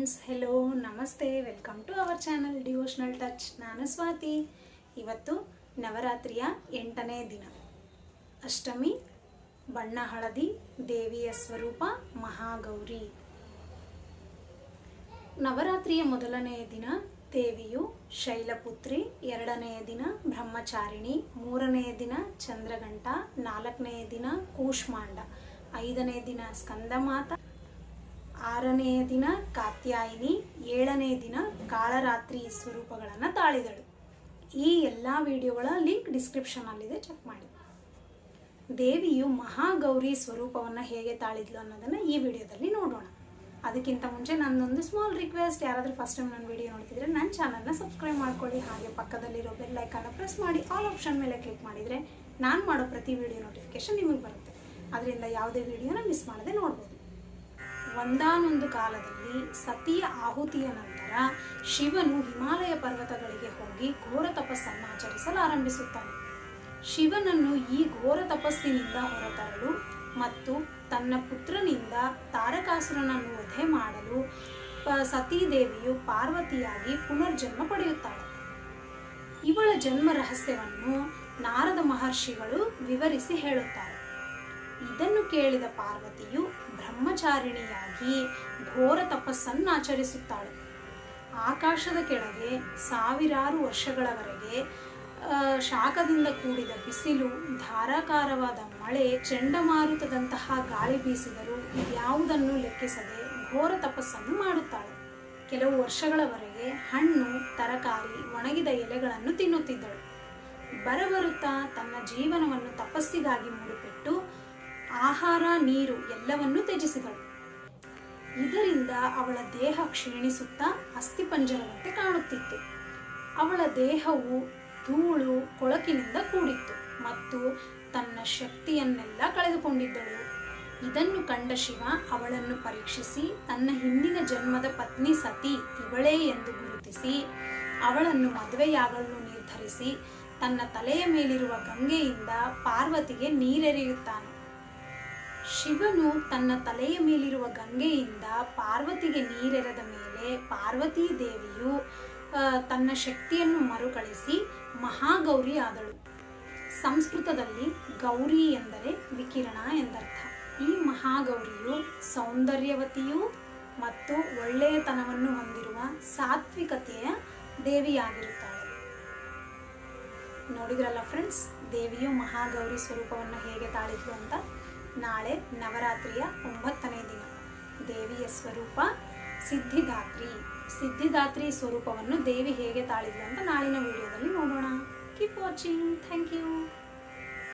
Friends hello ನಮಸ್ತೆ welcome to our channel devotional touch ನಾನು ಸ್ವಾತಿ. ಇವತ್ತು ನವರಾತ್ರಿಯ ಎಂಟನೇ ದಿನ. ಅಷ್ಟಮಿ ಬಣ್ಣ ಹಳದಿ ದೇವಿಯ ಸ್ವರೂಪ, ಮಹಾಗೌರಿ. ನವರಾತ್ರಿಯ ಮೊದಲನೆಯ ದಿನ, ದೇವಿಯು ಶೈಲಪುತ್ರಿ. ಎರಡನೆಯ ದಿನ, ಬ್ರಹ್ಮಚಾರಿಣಿ. ಮೂರನೆಯ ದಿನ ಚಂದ್ರಗಂಟ ನಾಲ್ಕನೆಯ ದಿನ, ಕೂಷ್ಮಾಂಡ. ಐದನೇ ದಿನ, ಸ್ಕಂದಮಾತ. ಆರನೆಯ ದಿನ ಕಾತ್ಯಾಯಿನಿ ಏಳನೆಯ ದಿನ ಕಾಳರಾತ್ರಿ ಸ್ವರೂಪಗಳನ್ನು ತಾಳಿದಳು. ಈ ಎಲ್ಲ ವಿಡಿಯೋಗಳ ಲಿಂಕ್ ಡಿಸ್ಕ್ರಿಪ್ಷನಲ್ಲಿದೆ ಚೆಕ್ ಮಾಡಿ. ದೇವಿಯು ಮಹಾಗೌರಿ ಸ್ವರೂಪವನ್ನು ಹೇಗೆ ತಾಳಿದ್ಲು ಅನ್ನೋದನ್ನು ಈ ವಿಡಿಯೋದಲ್ಲಿ ನೋಡೋಣ. ಅದಕ್ಕಿಂತ ಮುಂಚೆ ನನ್ನೊಂದು ಸ್ಮಾಲ್ ರಿಕ್ವೆಸ್ಟ್ ಯಾರಾದರೂ ಫಸ್ಟ್ ಟೈಮ್ ನನ್ನ ವಿಡಿಯೋ ನೋಡ್ತಿದ್ರೆ ನನ್ನ ಚಾನಲ್ನ ಸಬ್ಸ್ಕ್ರೈಬ್ ಮಾಡ್ಕೊಳ್ಳಿ, ಹಾಗೆ ಪಕ್ಕದಲ್ಲಿರೋ ಬೆಲ್ ಐಕಾನ ಪ್ರೆಸ್ ಮಾಡಿ ಆಲ್ ಆಪ್ಷನ್ ಮೇಲೆ ಕ್ಲಿಕ್ ಮಾಡಿದರೆ ನಾನು ಮಾಡೋ ಪ್ರತಿ ವಿಡಿಯೋ ನೋಟಿಫಿಕೇಶನ್ ನಿಮಗೆ ಬರುತ್ತೆ. ಅದರಿಂದ ಯಾವುದೇ ವಿಡಿಯೋನ ಮಿಸ್ ಮಾಡದೆ ನೋಡ್ಬೋದು. ಒಂದಾನೊಂದು ಕಾಲದಲ್ಲಿ ಸತಿಯ ಆಹುತಿಯ ನಂತರ ಶಿವನು ಹಿಮಾಲಯ ಪರ್ವತಗಳಿಗೆ ಹೋಗಿ ಘೋರ ತಪಸ್ಸನ್ನು ಆಚರಿಸಲು ಆರಂಭಿಸುತ್ತಾನೆ ಶಿವನನ್ನು ಈ ಘೋರ ತಪಸ್ಸಿನಿಂದ ಹೊರತರಲು ಮತ್ತು ತನ್ನ ಪುತ್ರನಿಂದ ತಾರಕಾಸುರನನ್ನು ವಧೆ ಮಾಡಲು, ಪ- ಸತೀದೇವಿಯು ಪಾರ್ವತಿಯಾಗಿ ಪುನರ್ಜನ್ಮ ಪಡೆಯುತ್ತಾಳೆ. ಇವಳ ಜನ್ಮ ರಹಸ್ಯವನ್ನು ನಾರದ ಮಹರ್ಷಿಗಳು ವಿವರಿಸಿ ಹೇಳುತ್ತಾರೆ. ಇದನ್ನು ಕೇಳಿದ ಪಾರ್ವತಿಯು ಬ್ರಹ್ಮಚಾರಿಣಿಯಾಗಿ ಘೋರ ತಪಸ್ಸನ್ನು ಆಚರಿಸುತ್ತಾಳೆ. ಆಕಾಶದ ಕೆಳಗೆ ಸಾವಿರಾರು ವರ್ಷಗಳವರೆಗೆ ಶಾಖದಿಂದ ಕೂಡಿದ ಬಿಸಿಲು, ಧಾರಾಕಾರವಾದ ಮಳೆ, ಚಂಡಮಾರುತದಂತಹ ಗಾಳಿ ಬೀಸಿದರೂ ಯಾವುದನ್ನು ಲೆಕ್ಕಿಸದೆ ಘೋರ ತಪಸ್ಸನ್ನು ಮಾಡುತ್ತಾಳೆ. ಕೆಲವು ವರ್ಷಗಳವರೆಗೆ ಹಣ್ಣು, ತರಕಾರಿ, ಒಣಗಿದ ಎಲೆಗಳನ್ನು ತಿನ್ನುತ್ತಿದ್ದಳು. ಬರಬರುತ್ತಾ ತನ್ನ ಜೀವನವನ್ನು ತಪಸ್ಸಿಗಾಗಿ ಮುಡಿಪಿಟ್ಟು ಆಹಾರ, ನೀರು ಎಲ್ಲವನ್ನೂ ತ್ಯಜಿಸಿದಳು. ಇದರಿಂದ ಅವಳ ದೇಹ ಕ್ಷೀಣಿಸುತ್ತಾ ಅಸ್ಥಿಪಂಜರವಂತೆ ಕಾಣುತ್ತಿತ್ತು. ಅವಳ ದೇಹವು ಧೂಳು ಕೊಳಕಿನಿಂದ ಕೂಡಿತ್ತು ಮತ್ತು ತನ್ನ ಶಕ್ತಿಯನ್ನೆಲ್ಲ ಕಳೆದುಕೊಂಡಿದ್ದಳು. ಇದನ್ನು ಕಂಡ ಶಿವ ಅವಳನ್ನು ಪರೀಕ್ಷಿಸಿ, ತನ್ನ ಹಿಂದಿನ ಜನ್ಮದ ಪತ್ನಿ ಸತಿ ಇವಳೇ ಎಂದು ಗುರುತಿಸಿ, ಅವಳನ್ನು ಮದುವೆಯಾಗಲು ನಿರ್ಧರಿಸಿ, ತನ್ನ ತಲೆಯ ಮೇಲಿರುವ ಗಂಗೆಯಿಂದ ಪಾರ್ವತಿಗೆ ನೀರೆರೆಯುತ್ತಾನೆ. ಶಿವನು ತನ್ನ ತಲೆಯ ಮೇಲಿರುವ ಗಂಗೆಯಿಂದ ಪಾರ್ವತಿಗೆ ನೀರೆರೆದ ಮೇಲೆ ಪಾರ್ವತೀ ದೇವಿಯು ತನ್ನ ಶಕ್ತಿಯನ್ನು ಮರುಕಳಿಸಿ ಮಹಾಗೌರಿ ಆದಳು. ಸಂಸ್ಕೃತದಲ್ಲಿ ಗೌರಿ ಎಂದರೆ ವಿಕಿರಣ ಎಂದರ್ಥ. ಈ ಮಹಾಗೌರಿಯು ಸೌಂದರ್ಯವತಿಯೂ ಮತ್ತು ಒಳ್ಳೆಯತನವನ್ನು ಹೊಂದಿರುವ ಸಾತ್ವಿಕತೆಯ ದೇವಿಯಾಗಿರುತ್ತಾಳೆ. ನೋಡಿದ್ರಲ್ಲ ಫ್ರೆಂಡ್ಸ್ ದೇವಿಯು ಮಹಾಗೌರಿ ಸ್ವರೂಪವನ್ನು ಹೇಗೆ ತಾಳಿದ್ಲು ಅಂತ? ನಾಳೆ ನವರಾತ್ರಿಯ ಒಂಬತ್ತನೇ ದಿನ. ದೇವಿಯ ಸ್ವರೂಪ ಸಿದ್ಧಿದಾತ್ರಿ. ಸಿದ್ಧಿದಾತ್ರಿ ಸ್ವರೂಪವನ್ನು ದೇವಿ ಹೇಗೆ ತಾಳಿದ್ಲು ಅಂತ ನಾಳಿನ ವಿಡಿಯೋದಲ್ಲಿ ನೋಡೋಣ. Keep watching thank you